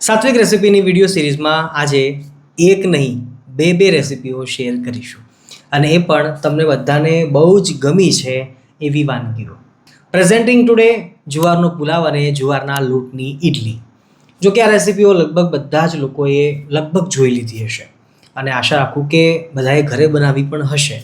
સાત્વિક રેસિપીની video સિરીઝમાં આજે એક નહીં, બે બે રેસિપીઓ શેર કરીશું. અને એ પણ તમને બધાને બહુ જ ગમી છે એવી વાનગીઓ. પ્રેઝેન્ટિંગ ટુડે જુવારનો પુલાવ અને જુવારના લોટની ઇડલી જો કે આ રેસિપીઓ લગભગ બધા જ લોકોએ લગભગ જોઈ લીધી હશે. અને આશા રાખું કે બધાએ ઘરે બનાવી પણ હશે.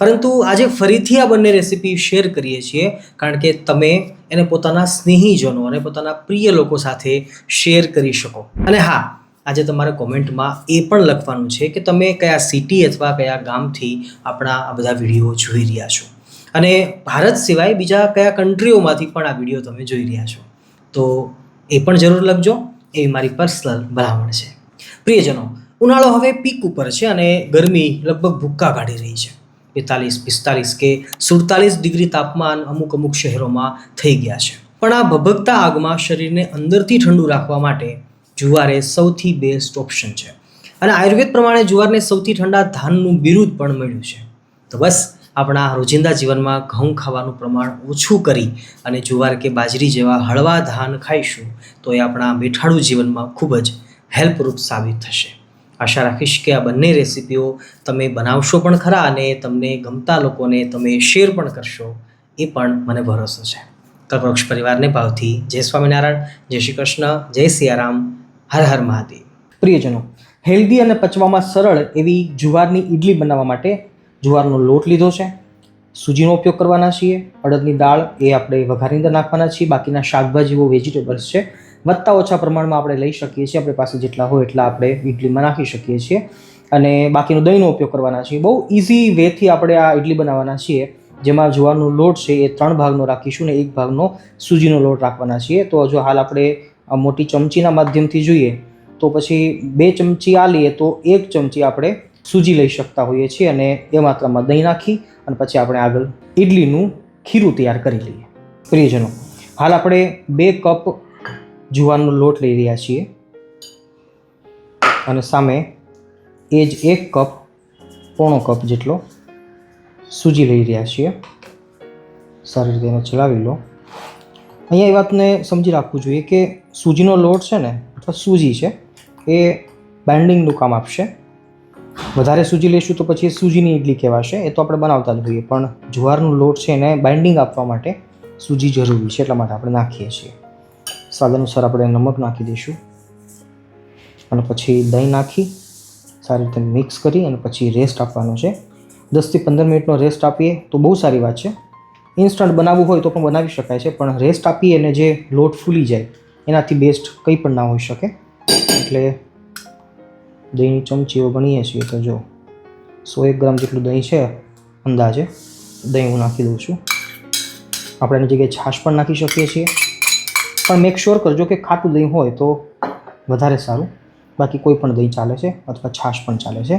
પરંતુ આજે ફરીથી આ બંને રેસિપી શેર કરીએ છીએ, કારણ કે તમે એને પોતાના સ્નેહીજનો અને પોતાના પ્રિય લોકો સાથે શેર કરી શકો. અને હા, આજે તમારે કોમેન્ટમાં એ પણ લખવાનું છે કે તમે કયા સિટી અથવા કયા ગામથી આપણા આ બધા વીડિયો જોઈ રહ્યા છો. અને ભારત સિવાય બીજા કયા કન્ટ્રીઓમાંથી પણ આ વીડિયો તમે જોઈ રહ્યા છો. તો એ પણ જરૂર લખજો, એ મારી પર્સનલ ભલામણ છે. પ્રિયજનો, ઉનાળો હવે પીક ઉપર છે અને ગરમી લગભગ ભૂક્કા કાઢી રહી છે. બેતાલીસ, પિસ્તાલીસ કે સુડતાલીસ ડિગ્રી તાપમાન અમુક અમુક શહેરોમાં થઈ ગયા છે. પણ આ ભભકતા આગમાં શરીરને અંદરથી ઠંડુ રાખવા માટે જુવાર એ સૌથી બેસ્ટ ઓપ્શન છે. અને આયુર્વેદ પ્રમાણે જુવારને સૌથી ઠંડા ધાનનું બિરુદ પણ મળ્યું છે. તો બસ, આપણા રોજિંદા જીવનમાં ઘઉં ખાવાનું પ્રમાણ ઓછું કરી અને જુવાર કે બાજરી જેવા હળવા ધાન ખાઈશું, તો એ આપણા મીઠાળું જીવનમાં ખૂબ જ હેલ્પરૂપ સાબિત થશે. આશા રાખીશ કે આ બંને રેસિપીઓ તમે બનાવશો પણ ખરા અને તમને ગમતા લોકોને તમે શેર પણ કરશો, એ પણ મને ભરોસો છે. કલ્પવૃક્ષ પરિવારને ભાવથી જય સ્વામિનારાયણ, જય શ્રી કૃષ્ણ, જય સિયારામ, હર હર મહાદેવ. પ્રિયજનો, હેલ્ધી અને પચવામાં સરળ એવી જુવારની ઇડલી બનાવવા માટે જુવારનો લોટ લીધો છે. સૂજીનો ઉપયોગ કરવાના છીએ. અડદની દાળ એ આપણે વઘારની અંદર નાખવાના છીએ. બાકીના શાકભાજીઓ વેજીટેબલ્સ છે. વધતા ઓછા પ્રમાણમાં આપણે લઈ શકીએ છીએ. આપણી પાસે જેટલા હોય એટલા આપણે ઇડલીમાં નાખી શકીએ છીએ. અને બાકીનો દહીંનો ઉપયોગ કરવાના છીએ. બહુ ઇઝી વેથી આપણે આ ઇડલી બનાવવાના છીએ. જેમાં જુવારનો લોટ છે એ ત્રણ ભાગનો રાખીશું ને એક ભાગનો સૂજીનો લોટ રાખવાના છીએ. તો જો હાલ આપણે મોટી ચમચીના માધ્યમથી જોઈએ, તો પછી બે ચમચી આ લઈએ તો એક ચમચી આપણે સૂજી લઈ શકતા હોઈએ છીએ અને એ માત્રામાં દહીં નાખી અને પછી આપણે આગળ ઇડલીનું ખીરું તૈયાર કરી લઈએ. પ્રિયજનો, હાલ આપણે બે કપ જુવારનો લોટ લઈ રહ્યા છીએ. અને સામે એ જ એક કપ પોણો કપ જેટલો સૂજી લઈ રહ્યા છીએ. સારી રીતે એને ચલાવી લો. અહીંયા એ વાતને સમજી રાખવું જોઈએ કે સૂજીનો લોટ છે ને, અથવા સૂજી છે, એ બાઇન્ડિંગનું કામ આપશે. વધારે સૂજી લઈશું તો પછી એ સૂજીની ઇડલી કહેવાશે. એ તો આપણે બનાવતા જ હોઈએ, પણ જુવારનો લોટ છે એને બાઇન્ડિંગ આપવા માટે સૂજી જરૂરી છે, એટલા માટે આપણે નાખીએ છીએ. સ્વાદ અનુસાર આપણે નમક નાખી દઈશું. અને પછી દહીં નાખી, સારી રીતે મિક્સ કરી અને પછી રેસ્ટ આપવાનો છે. દસથી પંદર મિનિટનો રેસ્ટ આપીએ તો બહુ સારી વાત છે. ઇન્સ્ટન્ટ બનાવવું હોય તો પણ બનાવી શકાય છે, પણ રેસ્ટ આપીએ અને જે લોટ ફૂલી જાય, એનાથી બેસ્ટ કંઈ પણ ના હોઈ શકે. એટલે દહીંની ચમચીઓ ગણીએ છીએ તો જો, સો એક ગ્રામ જેટલું દહીં છે અંદાજે, દહીં હું નાખી દઉં છું. આપણે એની જગ્યાએ છાશ પણ નાખી શકીએ છીએ. પણ મેક શ્યોર કરજો કે ખાટું દહીં હોય તો વધારે સારું. બાકી કોઈ પણ દહીં ચાલે છે અથવા છાશ પણ ચાલે છે.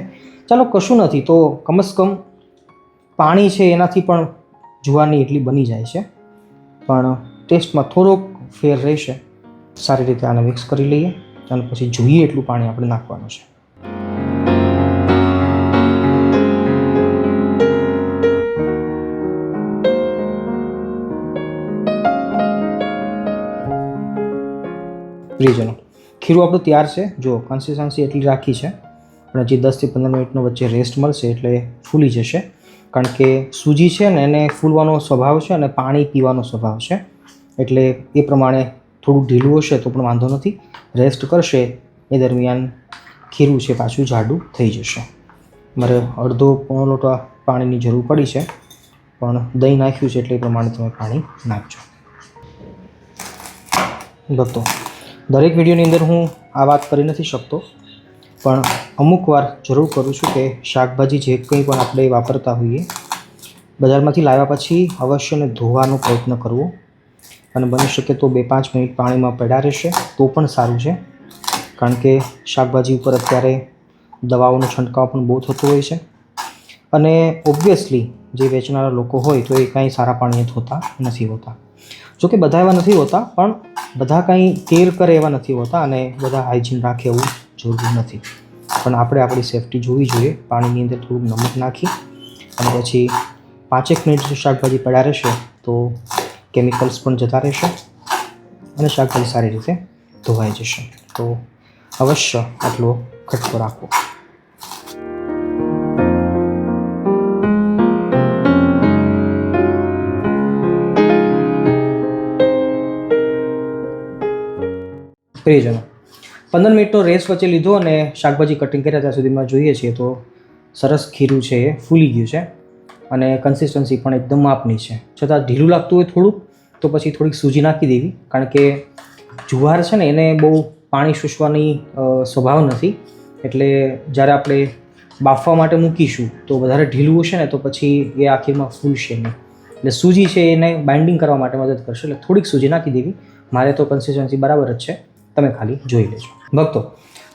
ચાલો, કશું નથી તો કમસે કમ પાણી છે એનાથી પણ જુવારની એટલી બની જાય છે. પણ ટેસ્ટમાં થોડોક ફેર રહેશે. સારી રીતે આને મિક્સ કરી લઈએ અને પછી જોઈએ એટલું પાણી આપણે નાખવાનું છે. પ્રિયજનો. ખીરું આપણું તૈયાર છે. જો કન્સિસ્ટન્સી એટલી રાખી છે પણ હજી દસથી પંદર મિનિટનો વચ્ચે રેસ્ટ મળશે એટલે ફૂલી જશે. કારણ કે સૂજી છે ને એને ફૂલવાનો સ્વભાવ છે અને પાણી પીવાનો સ્વભાવ છે. એટલે એ પ્રમાણે થોડું ઢીલું હશે તો પણ વાંધો નથી. રેસ્ટ કરશે એ દરમિયાન ખીરું છે પાછું જાડું થઈ જશે. મારે અડધો પોણો લોટા પાણીની જરૂર પડી છે. પણ દહીં નાખ્યું છે એટલે એ પ્રમાણે તમે પાણી નાખજો. ભક્તો દરેક વિડીયોની અંદર હું આ વાત કરી નથી શકતો, પણ અમુક વાર જરૂર કરું છું કે શાકભાજી જે કંઈ પણ આપણે વાપરતા હોઈએ, બજારમાંથી લાવ્યા પછી અવશ્યને ધોવાનો પ્રયત્ન કરવો. અને બની શકે તો બે પાંચ મિનિટ પાણીમાં પડ્યા રહેશે તો પણ સારું છે. કારણ કે શાકભાજી ઉપર અત્યારે દવાઓનો છંટકાવ પણ બહુ થતો હોય છે. અને ઓબ્વિયસલી જે વેચનારા લોકો હોય તો એ કાંઈ સારા પાણીએ ધોતા નથી હોતા. જોકે બધા એવા નથી હોતા, પણ બધા કંઈ કેર કરે એવા નથી હોતા અને બધા હાઇજીન રાખે એવું જરૂરી નથી. પણ આપણે આપણી સેફટી જોવી જોઈએ, પાણીની અંદર થોડુંક નમક નાખી અને પછી પાંચેક મિનિટ જો શાકભાજી પડ્યા રહેશે તો કેમિકલ્સ પણ જતા રહેશે અને શાકભાજી સારી રીતે ધોવાઈ જશે. તો અવશ્ય આટલો ખટકો રાખવો. પ્રિયજનો. પંદર મિનિટનો રેસ વચ્ચે લીધો અને શાકભાજી કટિંગ કર્યા, ત્યાં સુધીમાં જોઈએ છીએ તો સરસ ખીરું છે એ, ફૂલી ગયું છે અને કન્સિસ્ટન્સી પણ એકદમ માપની છે. છતાં ઢીલું લાગતું હોય થોડુંક, તો પછી થોડીક સૂજી નાખી દેવી, કારણ કે જુવાર છે ને, એને બહુ પાણી શોષવાની સ્વભાવ નથી. એટલે જ્યારે આપણે બાફવા માટે મૂકીશું, તો વધારે ઢીલું હશે ને, તો પછી એ આખીરમાં ફૂલશે નહીં. એટલે સૂજી છે એને બાઇન્ડિંગ કરવા માટે મદદ કરશે. એટલે થોડીક સૂજી નાખી દેવી. મારે તો કન્સિસ્ટન્સી બરાબર જ છે. તમે ખાલી જોઈ લેજો. ભક્તો,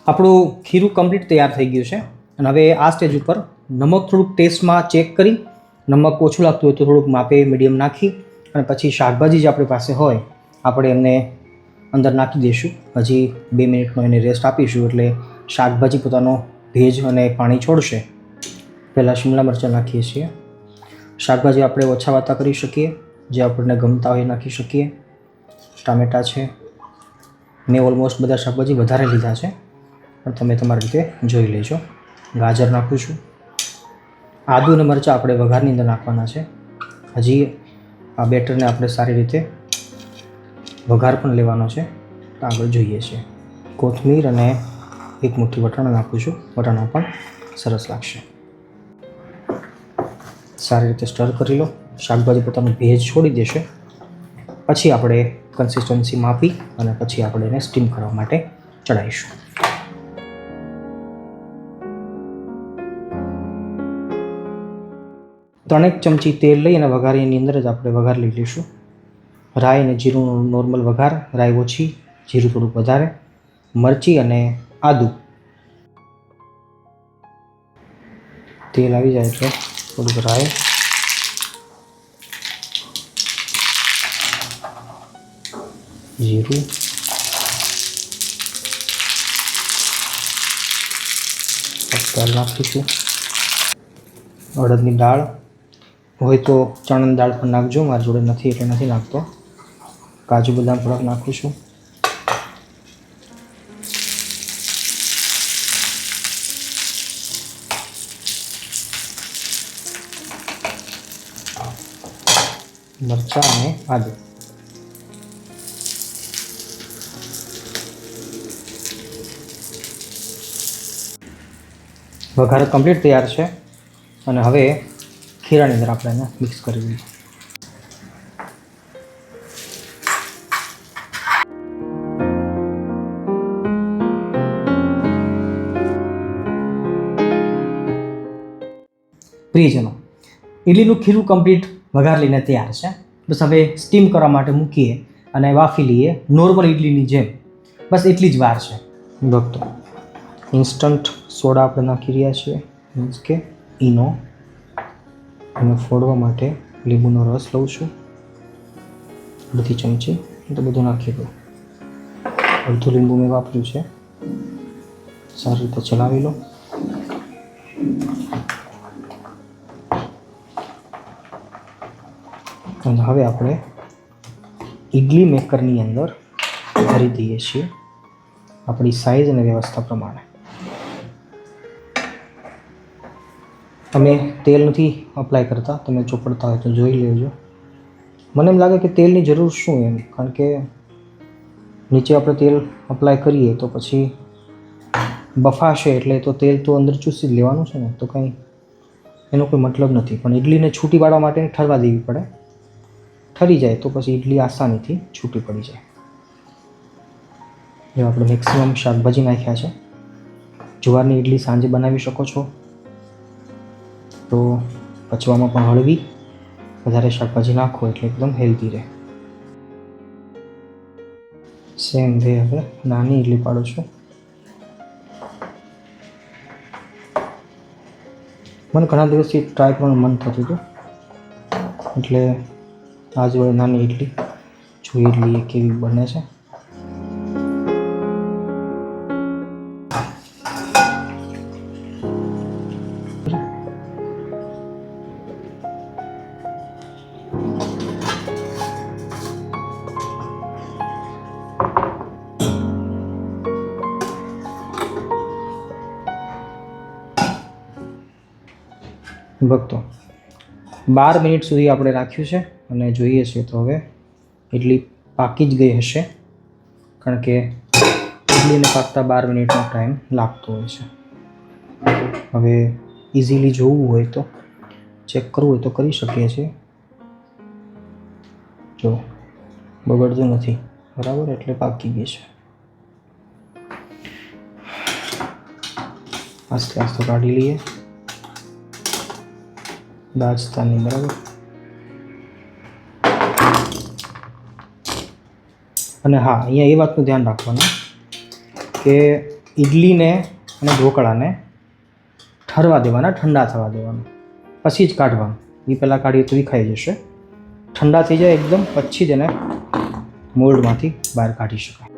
આપણું ખીરું કમ્પ્લીટ તૈયાર થઈ ગયું છે. અને હવે આ સ્ટેજ ઉપર નમક થોડુંક ટેસ્ટમાં ચેક કરી, નમક ઓછું લાગતું હોય તો થોડુંક માપે મીડિયમ નાખી, અને પછી શાકભાજી જે આપણી પાસે હોય, આપણે એમને અંદર નાખી દઈશું. હજી બે મિનિટનો એને રેસ્ટ આપીશું, એટલે શાકભાજી પોતાનો ભેજ અને પાણી છોડશે. પહેલાં શિમલા મરચાં નાખીએ છીએ. શાકભાજી આપણે ઓછા વાતા કરી શકીએ. જે આપણને ગમતા હોય નાખી શકીએ. ટામેટાં છે મેં ઓલમોસ્ટ બધા શાકભાજી વધારે લીધા છે. પણ તમે તમારી રીતે જોઈ લેજો. ગાજર નાખું છું. આદુ અને મરચાં આપણે વઘારની અંદર નાખવાના છે. હજી આ બેટરને આપણે સારી રીતે વઘાર પણ લેવાનો છે. આગળ જોઈએ છીએ કોથમીર અને એક મુઠ્ઠી વટાણા નાખું છું. વટાણા પણ સરસ લાગશે. સારી રીતે સ્ટર કરી લો. શાકભાજી પોતાનો ભેજ છોડી દેશે. પછી આપણે કન્સિસ્ટન્સી માપી અને પછી આપણે એને સ્ટીમ કરવા માટે ચડાવીશું ત્રણેક ચમચી તેલ લઈ અને વઘારીની અંદર જ આપણે વઘાર લઈ લઈશું. રાઈ અને જીરું નોર્મલ વઘાર, રાઈ ઓછી, જીરું થોડુંક વધારે, મરચી અને આદુ. તેલ આવી જાય એટલે થોડુંક રાઈ જીરું તેલ નાખીશું અડદની દાળ હોય તો ચણાની દાળ પણ નાખજો મારી જોડે નથી એટલે નથી નાખતો કાજુ બદામ થોડાક નાખું છું મરચાં અને આદુ વઘાર કમ્પ્લીટ તૈયાર છે. અને હવે ખીરાની અંદર આપણે એને મિક્સ કરી દઈએ. પ્રિયજનો ઇડલીનું ખીરું કમ્પ્લીટ વઘાર લઈને તૈયાર છે. બસ હવે સ્ટીમ કરવા માટે મૂકીએ અને વાફી લઈએ નોર્મલ ઇડલીની જેમ. બસ એટલી જ વાર છે. ભક્તો ઇન્સ્ટન્ટ સોડા આપણે નાખી રહ્યા છીએ. મીન્સ કે ઈનો. અને ફોડવા માટે લીંબુનો રસ લઉં છું. બધી ચમચી. તો બધું નાખી દઉં. અડધું લીંબુ મેં વાપર્યું છે. સારી રીતે ચલાવી લો. અને હવે આપણે ઇડલી મેકરની અંદર ભરી દઈએ છીએ. આપણી સાઇઝ અને વ્યવસ્થા પ્રમાણે. તમે તેલ નથી અપ્લાય કરતા, તમે ચોપડતા હોય તો જોઈ લેજો. મને એમ લાગે કે તેલની જરૂર શું એમ? કારણ કે નીચે આપણે તેલ અપ્લાય કરીએ તો પછી બફાશે એટલે તો તેલ તો અંદર ચૂસી જ લેવાનું છે ને, તો કંઈ એનો કોઈ મતલબ નથી. પણ ઇડલીને છૂટી પાડવા માટે ઠરવા દેવી પડે. ઠરી જાય તો પછી ઇડલી આસાનીથી છૂટી પડી જાય. જો આપણે મેક્સિમમ શાકભાજી નાખ્યા છે. જુવારની ઇડલી સાંજે બનાવી શકો છો. તો પચવામાં પણ હળવી. વધારે શાકભાજી નાખો એટલે એકદમ હેલ્ધી રહે. સેમ વે હવે નાની ઇડલી પાડું છું. મને ઘણા દિવસથી ટ્રાય કરવાનું મન થતું હતું. એટલે આજે નાની ઇડલી જોઈ લઈએ કેવી બને છે. ભક્તો, બાર મિનિટ સુધી આપણે રાખ્યું છે અને જોઈએ છે તો હવે ઇડલી પાકી જ ગઈ હશે, કારણ કે ઇડલીને પાકતા બાર મિનિટનો ટાઈમ લાગતો હોય છે. હવે ઇઝીલી જોવું હોય તો, ચેક કરવું હોય તો કરી શકીએ છીએ. જો, બગડતું નથી. બરાબર? એટલે પાકી ગઈ છે. આસ્તે આસ્તે કાઢી લઈએ. દાજતાની, બરાબર? અને હા, અહીંયા એ વાતનું ધ્યાન રાખવાનું કે ઇડલીને અને ઢોકળાને ઠરવા દેવાના, ઠંડા થવા દેવાના. પછી જ કાઢવાનું. એ પહેલાં કાઢીએ તો ખાઈ જશે. ઠંડા થઈ જાય એકદમ, પછી જ એને મોલ્ડમાંથી બહાર કાઢી શકાય.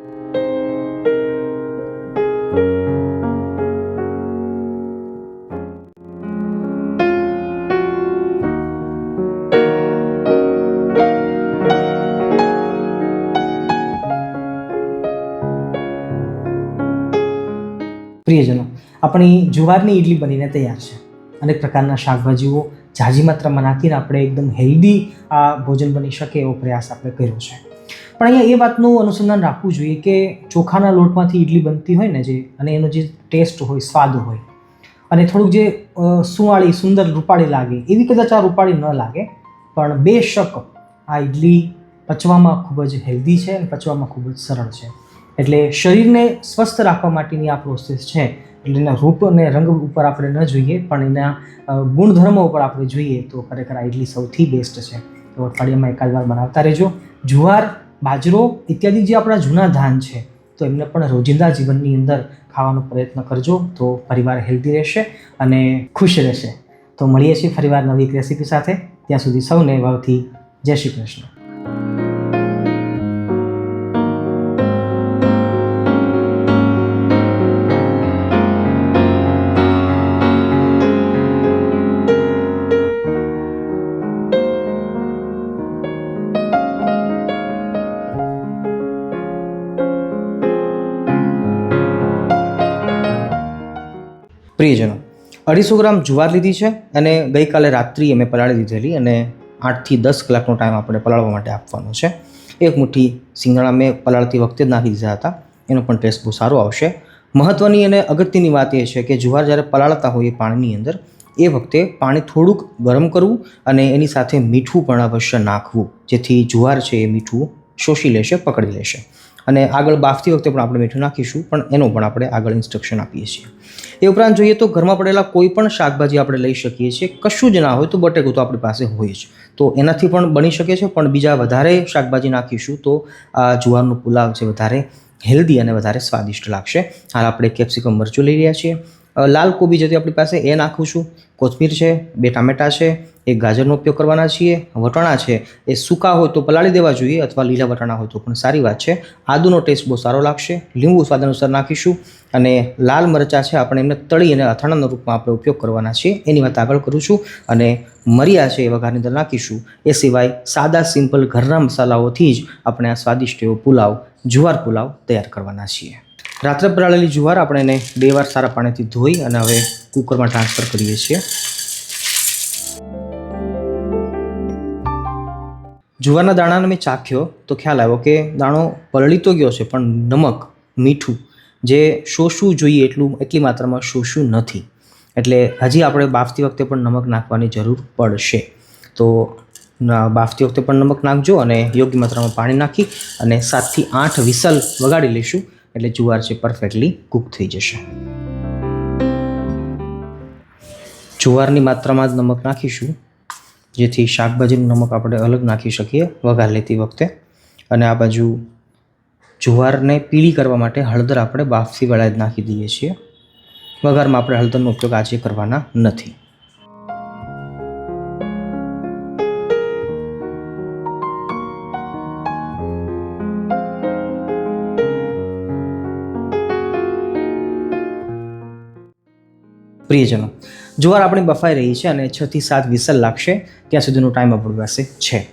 આપણી જુવારની ઇડલી બનીને તૈયાર છે. અનેક પ્રકારના શાકભાજીઓ ઝાઝી માત્રામાં નાખીને આપણે એકદમ હેલ્ધી આ ભોજન બની શકે એવો પ્રયાસ આપણે કર્યો છે. પણ અહીંયા એ વાતનું અનુસંધાન રાખવું જોઈએ કે ચોખાના લોટમાંથી ઇડલી બનતી હોય ને જે, અને એનો જે ટેસ્ટ હોય, સ્વાદ હોય, અને થોડુંક જે સુંવાળી, સુંદર રૂપાળી લાગે, એવી કદાચ આ રૂપાળી ન લાગે, પણ બેશક આ ઇડલી પચવામાં ખૂબ જ હેલ્ધી છે અને પચવામાં ખૂબ જ સરળ છે. એટલે શરીરને સ્વસ્થ રાખવા માટેની આ પ્રોસેસ છે એટલે એના રૂપ અને રંગ ઉપર આપણે ન જોઈએ, પણ એના ગુણધર્મો ઉપર આપણે જોઈએ તો ખરેખર આ ઇડલી સૌથી બેસ્ટ છે. તો અઠવાડિયામાં એકાદ વાર બનાવતા રહેજો. જુવાર, બાજરો ઇત્યાદિ જે આપણા જૂના ધાન છે, તો એમને પણ રોજિંદા જીવનની અંદર ખાવાનો પ્રયત્ન કરજો તો પરિવાર હેલ્ધી રહેશે અને ખુશ રહેશે. તો મળીએ છીએ ફરીવાર નવી એક રેસીપી સાથે. ત્યાં સુધી સૌને વાવથી જય શ્રી કૃષ્ણ. અઢીસો ગ્રામ જુવાર લીધી છે અને ગઈકાલે રાત્રિ અમે પલાળી દીધેલી અને આઠથી દસ કલાકનો ટાઈમ આપણે પલાળવા માટે આપવાનો છે. એક મુઠ્ઠી સિંગડા મેં પલાળતી વખતે જ નાખી દીધા હતા. એનો પણ ટેસ્ટ બહુ સારો આવશે. મહત્ત્વની અને અગત્યની વાત એ છે કે જુવાર જ્યારે પલાળતા હોઈએ પાણીની અંદર, એ વખતે પાણી થોડુંક ગરમ કરવું અને એની સાથે મીઠું પણ અવશ્ય નાખવું, જેથી જુવાર છે એ મીઠું શોષી લેશે, પકડી લેશે. અને આગળ બાફતી વખતે પણ આપણે મીઠું નાખીશું, પણ એનો પણ આપણે આગળ ઇન્સ્ટ્રક્શન આપીએ છીએ. એ ઉપરાંત જોઈએ તો ઘરમાં પડેલા કોઈ પણ શાકભાજી આપણે લઈ શકીએ છીએ, કશું જ ના હોય તો બટેકું તો આપણી પાસે હોય જ. તો એનાથી પણ બની શકે છે, પણ બીજા વધારે શાકભાજી નાખીશું તો આ જુવારનું પુલાવ છે વધારે હેલ્ધી અને વધારે સ્વાદિષ્ટ લાગશે. હાલ આપણે કેપ્સિકમ મરચું લઈ રહ્યા છીએ લાલ કોબી હતી આપણી પાસે, એ નાખું છું. કોથમીર છે, બે ટામેટાં છે, એક ગાજરનો ઉપયોગ કરવાના છીએ, વટાણા છે. એ સૂકા હોય તો પલાળી દેવા જોઈએ અથવા લીલા વટાણા હોય તો પણ સારી વાત છે. આદુનો ટેસ્ટ બહુ સારો લાગશે. લીંબુ સ્વાદ અનુસાર નાખીશું અને લાલ મરચાં છે, આપણે એમને તળી અને અથાણાના રૂપમાં આપણે ઉપયોગ કરવાના છીએ. એની વાત આગળ કરું છું અને મરિયા છે એ વઘારની અંદર નાખીશું. એ સિવાય સાદા, સિમ્પલ ઘરના મસાલાઓથી જ આપણે આ સ્વાદિષ્ટ એવો પુલાવ, જુવાર પુલાવ તૈયાર કરવાના છીએ. રાત્રે પલાળેલી જુવાર આપણે એને બે વાર સારા પાણીથી ધોઈ અને હવે કુકરમાં ટ્રાન્સફર કરીએ છીએ. જુવારના દાણાને મેં ચાખ્યો, તો ખ્યાલ આવ્યો કે દાણો પલળી તો ગયો છે, પણ નમક, મીઠું જે શોષવું જોઈએ એટલું એટલી માત્રામાં શોષવું નથી. એટલે હજી આપણે બાફતી વખતે પણ નમક નાખવાની જરૂર પડશે. તો બાફતી વખતે પણ નમક નાખજો અને યોગ્ય માત્રામાં પાણી નાખી અને સાતથી આઠ વિસલ વગાડી લઈશું. એટલે જુવાર છે પરફેક્ટલી કૂક થઈ જશે. જુવારની માત્રામાં જ નમક નાખીશું, જેથી શાકભાજીનું નમક આપણે અલગ નાખી શકીએ વઘાર લેતી વખતે. અને આ બાજુ જુવારને પીળી કરવા માટે હળદર આપણે બાફથી જ નાખી દઈએ છીએ. વઘારમાં આપણે હળદરનો ઉપયોગ આજે કરવાના નથી. પ્રિયજનો. જુવાર આપણી બફાઈ રહી છે અને છ થી સાત વિસલ લાગશે ત્યાં સુધીનો ટાઈમ આપણી પાસે છે.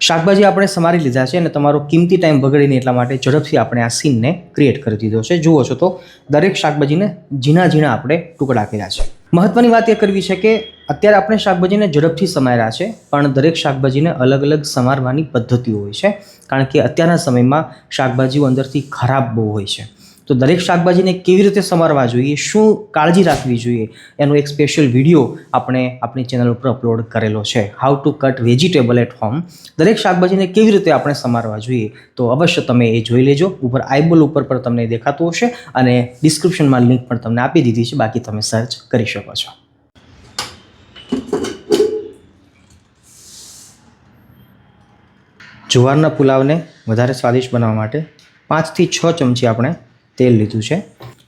શાકભાજી આપણે સમારી લીધા છે અને તમારો કિંમતી ટાઈમ બગડીને એટલા માટે ઝડપથી આપણે આ સીનને ક્રિએટ કરી દીધો છે. જુઓ છો તો, દરેક શાકભાજીને ઝીણા ઝીણા આપણે ટુકડા કર્યા છે. મહત્ત્વની વાત એ કરવી છે કે, અત્યારે આપણે શાકભાજીને ઝડપથી સમાર્યા છે, પણ દરેક શાકભાજીને અલગ અલગ સમારવાની પદ્ધતિઓ હોય છે. કારણ કે અત્યારના સમયમાં શાકભાજીઓ અંદરથી ખરાબ બહુ હોય છે. તો દરેક શાકભાજીને કેવી રીતે સમારવા જોઈએ, શું કાળજી રાખવી જોઈએ, એનો એક સ્પેશિયલ વીડિયો આપણે આપણી ચેનલ ઉપર અપલોડ કરેલો છે. How to cut vegetable at home દરેક શાકભાજીને કેવી રીતે આપણે સમારવા જોઈએ, તો અવશ્ય તમે એ જોઈ લેજો. ઉપર આઈબોલ ઉપર પણ તમને દેખાતું હશે અને ડિસ્ક્રિપ્શનમાં લિંક પણ તમને આપી દીધી છે. બાકી તમે સર્ચ કરી શકો છો. જુવારના પુલાવને વધારે સ્વાદિષ્ટ બનાવવા માટે પાંચથી છ ચમચી આપણે તેલ લીધું છે.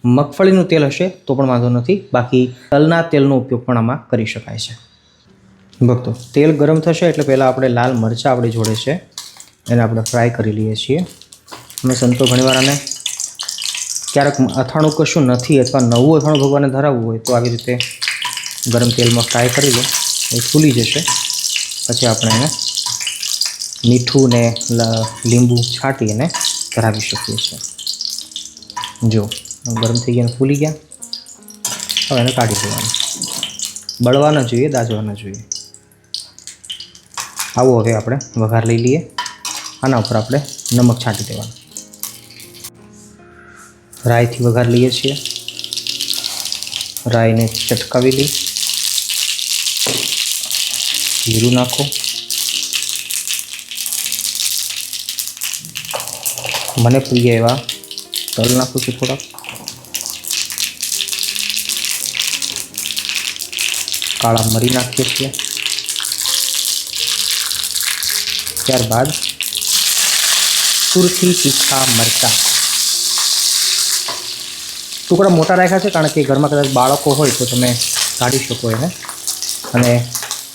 મગફળીનું તેલ હશે તો પણ વાંધો નથી. બાકી તલના તેલનો ઉપયોગ પણ આમાં કરી શકાય છે. ભક્તો, તેલ ગરમ થશે એટલે પહેલાં આપણે લાલ મરચાં આપણી જોડે છે. એને આપણે ફ્રાય કરી લઈએ છીએ. અમે સંતો ઘણીવાર આને ક્યારેક અથાણું કશું નથી અથવા નવું અથાણું ભગવાનને ધરાવવું હોય તો આવી રીતે ગરમ તેલમાં ફ્રાય કરી લો. એ ફૂલી જશે. પછી આપણે એને મીઠું ને લીંબુ છાંટી અને ધરાવી શકીએ છીએ. જો ગરમ થઈ ગયા ફૂલી ગયા. હવે એને કાઢી દેવાનું. બળવા ન જોઈએ દાજવા ન જોઈએ. આવો હવે આપણે વઘાર લઈ લઈએ. આના ઉપર આપણે નમક છાંટી દેવાનું. રાઈથી વઘાર લઈએ છીએ. રાઈને ચટકાવી લઈ. જીરું નાખો. મને પ્રિય એવા તલ નાખું છું થોડાક. કાળા મરી નાખીએ છીએ. ત્યારબાદ સુરથી તીખા મરચાં. ટુકડા મોટા રાખ્યા છે કારણ કે ઘરમાં કદાચ બાળકો હોય તો તમે કાઢી શકો એને. અને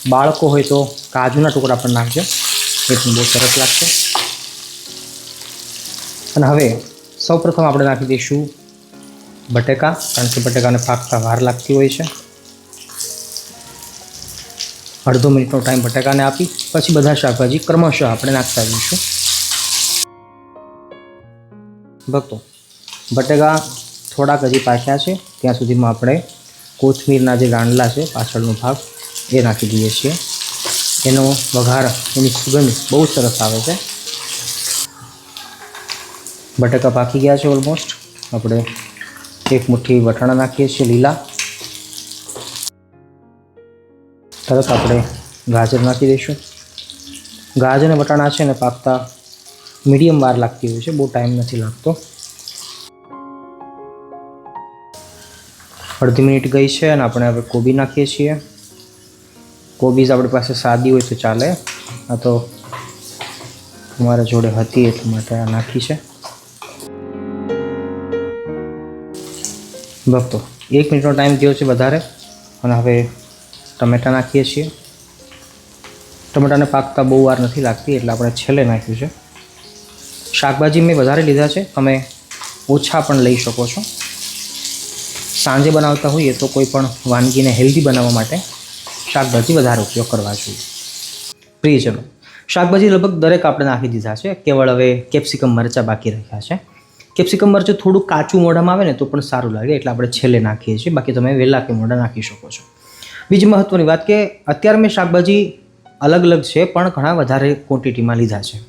બાળકો હોય તો કાજુના ટુકડા પણ નાખજો. એ પણ બહુ સરસ લાગશે. અને હવે સૌપ્રથમ આપણે નાખી દઈશું બટેકા, કારણ કે બટેકાને પાકતા વાર લાગતી હોય છે. અડધો મિનિટનો ટાઈમ બટેકાને આપી, પછી બધા શાકભાજી ક્રમશઃ આપણે નાખતા જઈશું. ભક્તો, બટેકા થોડાક હજી પાક્યા છે, ત્યાં સુધીમાં આપણે કોથમીરના જે ગાંડલા છે, પાછળનો ભાગ, એ નાખી દઈએ છીએ. એનો વઘાર, એની સુગંધ બહુ સરસ આવે છે. બટાકા પાકી ગયા છે ઓલમોસ્ટ આપણે એક મુઠ્ઠી વટાણા નાખીએ છીએ લીલા. તરત આપણે ગાજર નાખી દઈશું. ગાજર અને વટાણા છે ને પાકતા મીડિયમ વાર લાગતી હોય છે, બહુ ટાઈમ નથી લાગતો. અડધી મિનિટ ગઈ છે અને આપણે હવે કોબી નાખીએ છીએ. કોબીઝ આપણી પાસે સાદી હોય તો ચાલે. આ તો અમારા જોડે હતી એટલા માટે આ નાખી છે. ભક્તો એક મિનિટનો ટાઈમ થયો છે વધારે. અને હવે ટમેટાં નાખીએ છીએ. ટમેટાને પાકતા બહુ વાર નથી લાગતી, એટલે આપણે છેલ્લે નાખ્યું છે. શાકભાજી મેં વધારે લીધા છે. તમે ઓછા પણ લઈ શકો છો. સાંજે બનાવતા હોઈએ તો કોઈ પણ વાનગીને હેલ્ધી બનાવવા માટે શાકભાજી વધારે ઉપયોગ કરવા જોઈએ. પ્રિયજનો, શાકભાજી લગભગ દરેક આપણે નાખી દીધા છે. કેવળ હવે કેપ્સિકમ મરચાં બાકી રહ્યા છે. કેપ્સિકમ મરચું થોડું કાચું મોઢામાં આવે ને તો પણ સારું લાગે, એટલે આપણે છેલ્લે નાખીએ છીએ. બાકી તમે વહેલા કે મોઢા નાખી શકો છો. બીજી મહત્ત્વની વાત કે અત્યારે મેં શાકભાજી અલગ અલગ છે, પણ ઘણા વધારે ક્વોન્ટિટીમાં લીધા છે.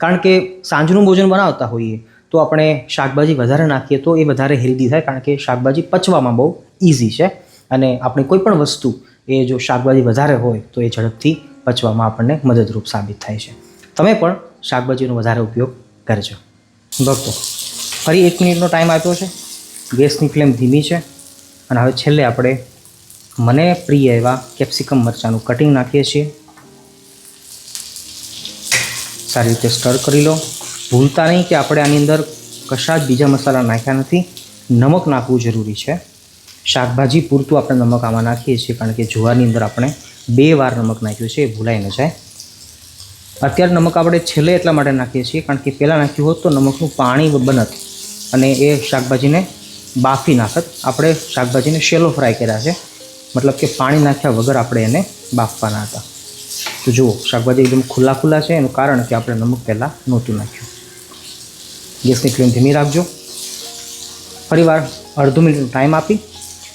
કારણ કે સાંજનું ભોજન બનાવતા હોઈએ તો આપણે શાકભાજી વધારે નાખીએ તો એ વધારે હેલ્ધી થાય, કારણ કે શાકભાજી પચવામાં બહુ ઇઝી છે. અને આપણે કોઈ પણ વસ્તુ એ જો શાકભાજી વધારે હોય તો એ ઝડપથી પચવામાં આપણને મદદરૂપ સાબિત થાય છે. તમે પણ શાકભાજીનો વધારે ઉપયોગ કરજો. ભક્તો ફરી એક મિનિટનો ટાઈમ આપ્યો છે. ગેસની ફ્લેમ ધીમી છે. અને હવે છેલ્લે આપણે મને પ્રિય એવા કેપ્સિકમ મરચાંનું કટિંગ નાખીએ છીએ. સારી રીતે સ્ટર કરી લો. ભૂલતા નહીં કે આપણે આની અંદર કશા જ બીજા મસાલા નાખ્યા નથી. નમક નાખવું જરૂરી છે. શાકભાજી પૂરતું આપણે નમક આમાં નાખીએ છીએ કારણ કે જુવારની અંદર આપણે બે વાર નમક નાખ્યું છે, એ ભૂલાઈ ન જાય. અત્યારે નમક આપણે છેલ્લે એટલા માટે નાખીએ છીએ કારણ કે પહેલાં નાખ્યું હોત તો નમકનું પાણી બનત. અને એ શાકભાજીને બાફી નાખત. આપણે શાકભાજીને શેલો ફ્રાય કર્યા છે. મતલબ કે પાણી નાખ્યા વગર આપણે એને બાફવાના હતા. તો જુઓ, શાકભાજી એકદમ ખુલ્લા ખુલ્લા છે. એનું કારણ કે આપણે નમક પહેલાં નહોતું નાખ્યું. ગેસની ફ્લેમ ધીમી રાખજો. ફરીવાર અડધો મિનિટનો ટાઈમ આપી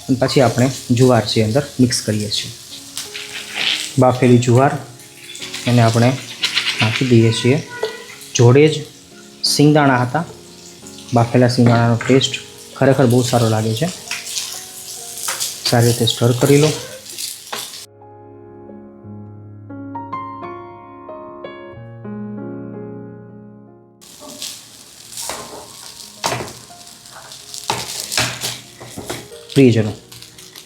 અને પછી આપણે જુવાર છે અંદર મિક્સ કરીએ છીએ. બાફેલી જુવાર એને આપણે નાખી દઈએ છીએ. જોડે જ સિંગદાણા હતા. બાફેલા સિંગદાણાનો ટેસ્ટ ખરેખર બહુ સારો લાગે છે. સારી રીતે સ્ટર કરી લો. પ્રિયજનો,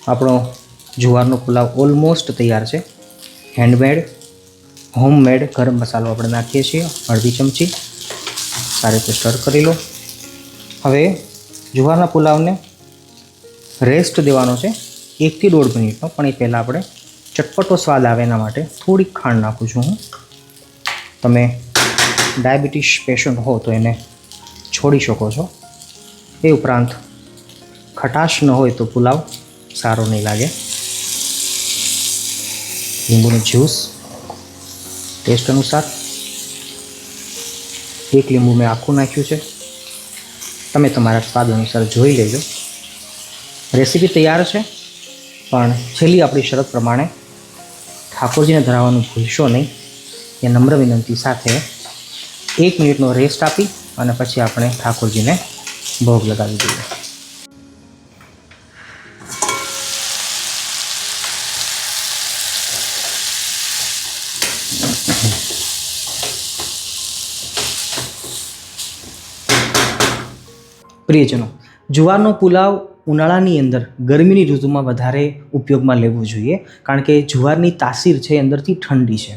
આપણો જુવારનો પુલાવ ઓલમોસ્ટ તૈયાર છે. હેન્ડમેડ હોમમેડ ગરમ મસાલો આપણે નાખીએ છીએ, અડધી ચમચી. સારી રીતે સ્ટર કરી લો. હવે જુવારના પુલાવને રેસ્ટ દેવાનો છે. એકથી દોઢ મિનિટનો, પણ એ પહેલાં આપણે ચટપટો સ્વાદ આવે એના માટે થોડીક ખાંડ નાખું છું હું. તમે ડાયાબિટીસ પેશન્ટ હો તો એને છોડી શકો છો. એ ઉપરાંત ખટાશ ન હોય તો પુલાવ સારો નહીં લાગે. લીંબુનું જ્યુસ ટેસ્ટ અનુસાર. એક લીંબુ મેં આખું નાખ્યું છે. તમે તમારા સ્વાદ અનુસાર જોઈ લેજો. રેસીપી તૈયાર છે, પણ છેલ્લી આપણી શરત પ્રમાણે ઠાકોરજીને ધરાવવાનું ભૂલશો નહીં. એ નમ્ર વિનંતી સાથે એક મિનિટનો રેસ્ટ આપી અને પછી આપણે ઠાકોરજીને ભોગ લગાવી દઈએ. પ્રિયજનો, જુવારનો પુલાવ ઉનાળાની અંદર ગરમીની ઋતુમાં વધારે ઉપયોગમાં લેવું જોઈએ કારણ કે જુવારની તાસીર છે અંદરથી ઠંડી છે.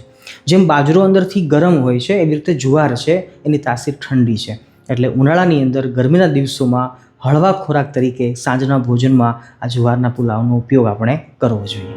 જેમ બાજરો અંદરથી ગરમ હોય છે, એવી રીતે જુવાર છે એની તાસીર ઠંડી છે. એટલે ઉનાળાની અંદર ગરમીના દિવસોમાં હળવા ખોરાક તરીકે સાંજના ભોજનમાં આ જુવારના પુલાવનો ઉપયોગ આપણે કરવો જોઈએ.